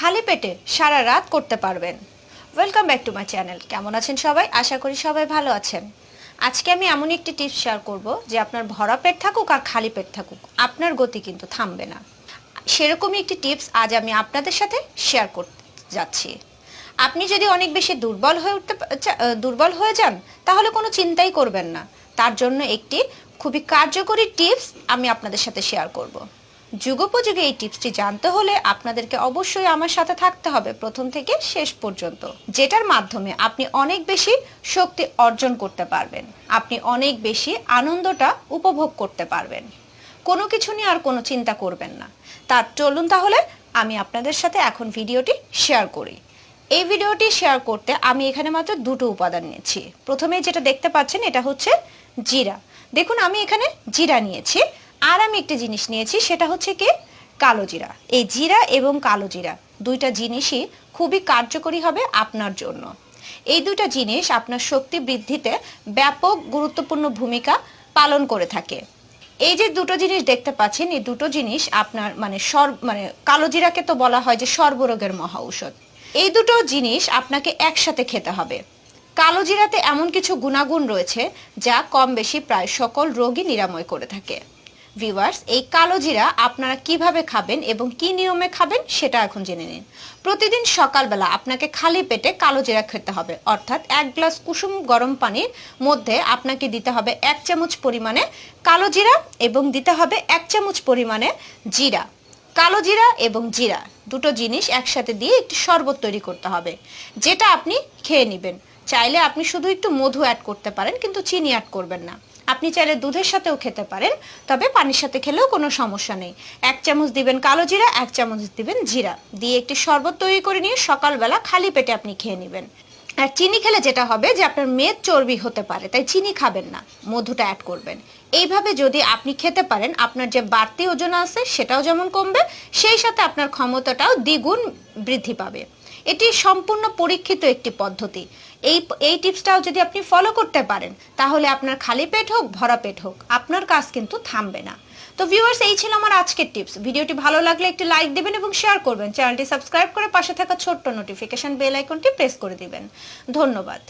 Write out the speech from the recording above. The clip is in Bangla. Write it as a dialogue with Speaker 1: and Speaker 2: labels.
Speaker 1: খালি পেটে সারা রাত করতে পারবেন। Welcome back to my channel কেমন আছেন সবাই? আশা করি সবাই ভালো আছেন। আজকে আমি এমন একটি টিপস শেয়ার করব যে আপনার ভরা পেট থাকুক আর খালি পেট থাকুক, আপনার গতি কিন্তু থামবে না। সেরকমই একটি টিপস আজ আমি আপনাদের সাথে শেয়ার করতে যাচ্ছি। আপনি যদি অনেক বেশি দুর্বল হয়ে উঠতে দুর্বল হয়ে যান, তাহলে কোনো চিন্তাই করবেন না। তার জন্য একটি খুবই কার্যকরী টিপস আমি আপনাদের সাথে শেয়ার করব। যুগোপযোগী এই টিপসটি জানতে হলে আপনাদেরকে অবশ্যই আমার সাথে থাকতে হবে প্রথম থেকে শেষ পর্যন্ত, যেটার মাধ্যমে আপনি অনেক বেশি শক্তি অর্জন করতে পারবেন। আপনি অনেক বেশি আনন্দটা উপভোগ করতে পারবেন। কোনো কিছু নিয়ে আর কোনো চিন্তা করবেন না। তার চলুন তাহলে আমি আপনাদের সাথে এখন ভিডিওটি শেয়ার করি। এই ভিডিওটি শেয়ার করতে আমি এখানে মাত্র দুটো উপাদান নিয়েছি। প্রথমে যেটা দেখতে পাচ্ছেন, এটা হচ্ছে জিরা। দেখুন, আমি এখানে জিরা নিয়েছি। আর আমি একটা জিনিস নিয়েছি, সেটা হচ্ছে কি? কালো জিরা। এই জিরা এবং কালো জিরা দুইটা জিনিসই খুবই কার্যকরী হবে আপনার জন্য। এই দুইটা জিনিস আপনার শক্তি বৃদ্ধিতে ব্যাপক গুরুত্বপূর্ণ ভূমিকা পালন করে থাকে। এই যে দুটো জিনিস দেখতে পাচ্ছেন, এই দুটো জিনিস আপনার মানে সর মানে কালো জিরাকে তো বলা হয় যে সর্বরোগের মহা ঔষধ। এই দুটো জিনিস আপনাকে একসাথে খেতে হবে। কালো জিরাতে এমন কিছু গুণাগুণ রয়েছে যা কম বেশি প্রায় সকল রোগই নিরাময় করে থাকে। ভিউয়ার্স এই কালো জিরা আপনারা কীভাবে খাবেন এবং কি নিয়মে খাবেন সেটা এখন জেনে নিন। প্রতিদিন সকালবেলা আপনাকে খালি পেটে কালো জিরা খেতে হবে। অর্থাৎ এক গ্লাস কুসুম গরম পানির মধ্যে আপনাকে দিতে হবে এক চামচ পরিমাণে কালো জিরা এবং দিতে হবে এক চামচ পরিমাণে জিরা। কালো জিরা এবং জিরা দুটো জিনিস একসাথে দিয়ে একটি শরবত তৈরি করতে হবে, যেটা আপনি খেয়ে নেবেন। চাইলে আপনি শুধু একটু মধু অ্যাড করতে পারেন, কিন্তু চিনি অ্যাড করবেন না। আপনি চাইলে দুধের সাথেও খেতে পারেন, তবে পানির সাথে খেলেও কোনো সমস্যা নেই। এক চামচ দিবেন কালো জিরা, এক চামচ দিবেন জিরা। দিয়ে একটি শরবত তৈরি করে নিয়ে সকালবেলা খালি পেটে আপনি খেয়ে নেবেন। আর চিনি খেলে যেটা হবে যে আপনার মেদ চর্বি হতে পারে, তাই চিনি খাবেন না, মধুটা অ্যাড করবেন। এইভাবে যদি আপনি খেতে পারেন, আপনার যে বাড়তি ওজন আছে সেটাও যেমন কমবে, সেই সাথে আপনার ক্ষমতাটাও দ্বিগুণ বৃদ্ধি পাবে। এটি সম্পূর্ণ পরীক্ষিত একটি পদ্ধতি। এই এই টিপসটাও যদি আপনি ফলো করতে পারেন, তাহলে আপনার খালি পেট হোক, ভরা পেট হোক, আপনার কাজ কিন্তু থামবে না। তো ভিউয়ার্স এই ছিল আমার আজকের টিপস। ভিডিওটি ভালো লাগলে একটি লাইক দেবেন এবং শেয়ার করবেন। চ্যানেলটি সাবস্ক্রাইব করে পাশে থাকা ছোট্ট নোটিফিকেশন বেল আইকনটি প্রেস করে দিবেন। ধন্যবাদ।